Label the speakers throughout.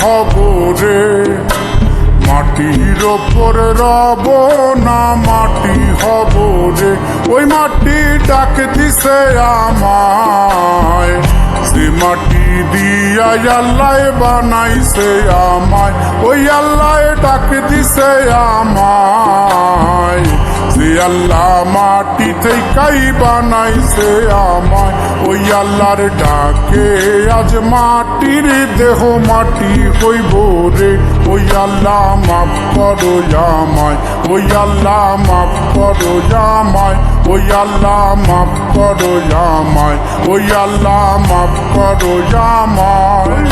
Speaker 1: হব। রে মাটির ওপর রব না মাটি হব। রে ওই মাটি ডাক দিছে আমায়। সে মাটি দিয়া আল্লাহ বানাইছে আমায়। ওই আল্লাহ ডাক দিছে আমায়। সে আল্লাহ মাটি থেকেই বানাইছে আমায়। ওই আল্লাহর ডাকে, আজ মাটির দেহ মাটি হইব রে। ওই আল্লাহ মাফ করো আমায়, ওই আল্লাহ মাফ করো আমায়, ওই আল্লাহ মাফ করো আমায়, ওই আল্লাহ মাফ করো আমায়।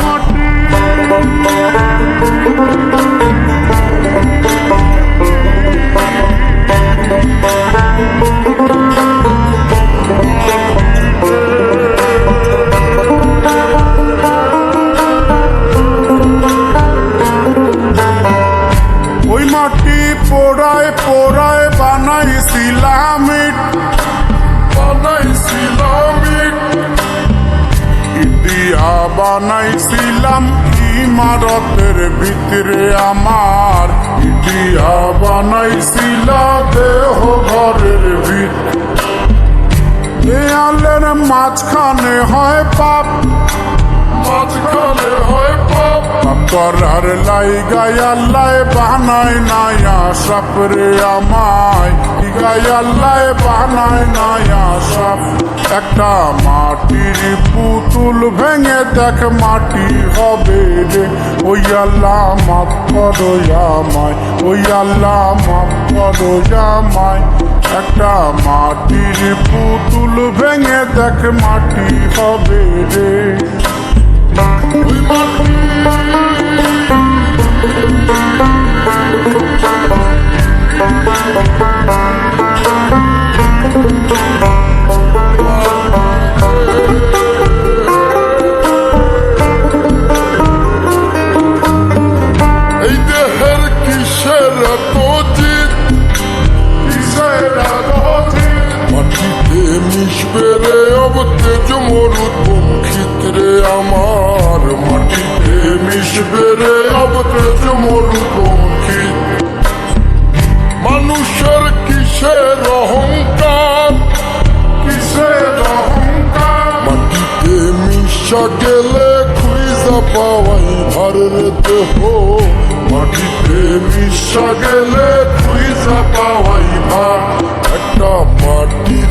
Speaker 1: পোড়ায় পোড়ায় বানাইছিলাম ইট ইটিয়া বানাইছিলাম ইমারতের ভিতরে আমার। ইটিয়া বানাইছিলা দেহ ঘরের ভিত। দেয়ালের মাঝখানে হয় পাপ। করার লাই গায়াল্লায় বানায় নায়া সাপরে আমায়। গায়াল্লায় বানায় নায়া সাপ একটা মাটির পুতুল ভেঙে দেখ মাটি হবে রে। ওই আল্লাহ মাফ করো আমায়, ওই আল্লাহ মাফ করো আমায়। একটা মাটির পুতুল ভেঙে দেখ মাটি হবে রে। রে অবতেজ মরুদ ক্ষেত্রে আমার মাটিতে মিশবে রে অবতেজ মরুদ ক্ষেত মানুষের কিসের অহংকার? কিসের অহংকার? মাটিতে মিশা গেলে খুঁজা পাওয়াই ভারের দেহ। মাটিতে মিশা গেলে খুঁজা পাওয়াই ভার। একটা মাটির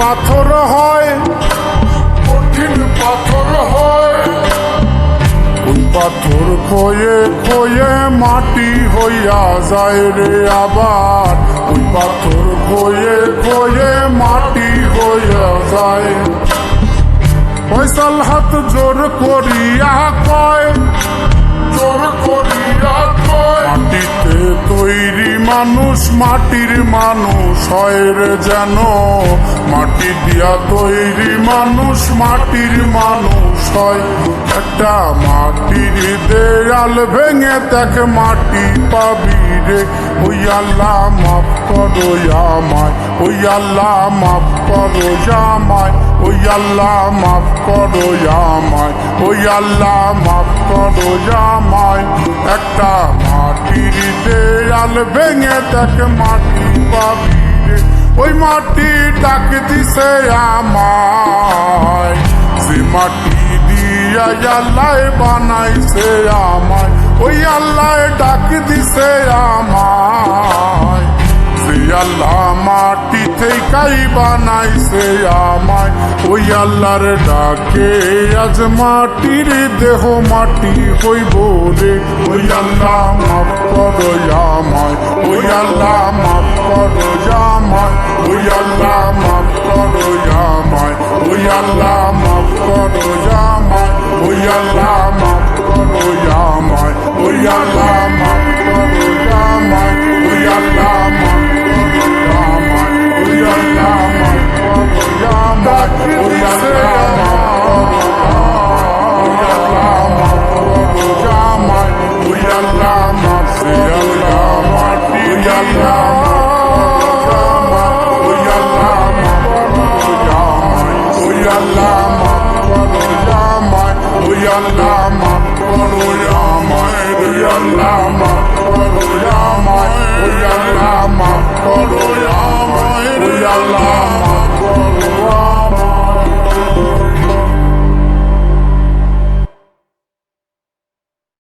Speaker 1: পাথর হয়। কঠিন পাথর হয়। ওই পাথর খয়ে খয়ে মাটি হইয়া যায় রে আবার? ওই পাথর খয়ে খয়ে মাটি হইয়া যায়? ফয়সাল হাত জোর করিয়া কয়। জোর মাটিতে তৈরি মানুষ, মাটির মানুষ, হয় যেন। মাটি দিয়া তৈরি মানুষ, মাটির মানুষ, হয়। একটা মাটির দেয়াল ভেঙে দেখ, মাটি পাবি রে। ওই আল্লাহ মাফ করো আমায়। ওই আল্লাহ মাফ করো আমায়। ওই আল্লাহ মাফ করো আমায় ওই আল্লাহ মাফ করো আমায় একটা মাটির দেয়াল ভেঙে দেখ, মাটি পাবি ওই মাটি ডাক দিছে আমায় সে মাটি দিয়া আল্লাহ বানাইছে আমায় ওই আল্লাহ ডাক দিছে আমায় থেকেই বানাইছে আমায়। ওই আল্লাহর ডাকে আজ মাটির দেহ মাটি হইব রে ওই আল্লাহ মাফ করো আমায়। ওই আল্লাহ মাফ করো আমায়। ওই আল্লাহ মাফ করো আমায়। ওই আল্লাহ মাফ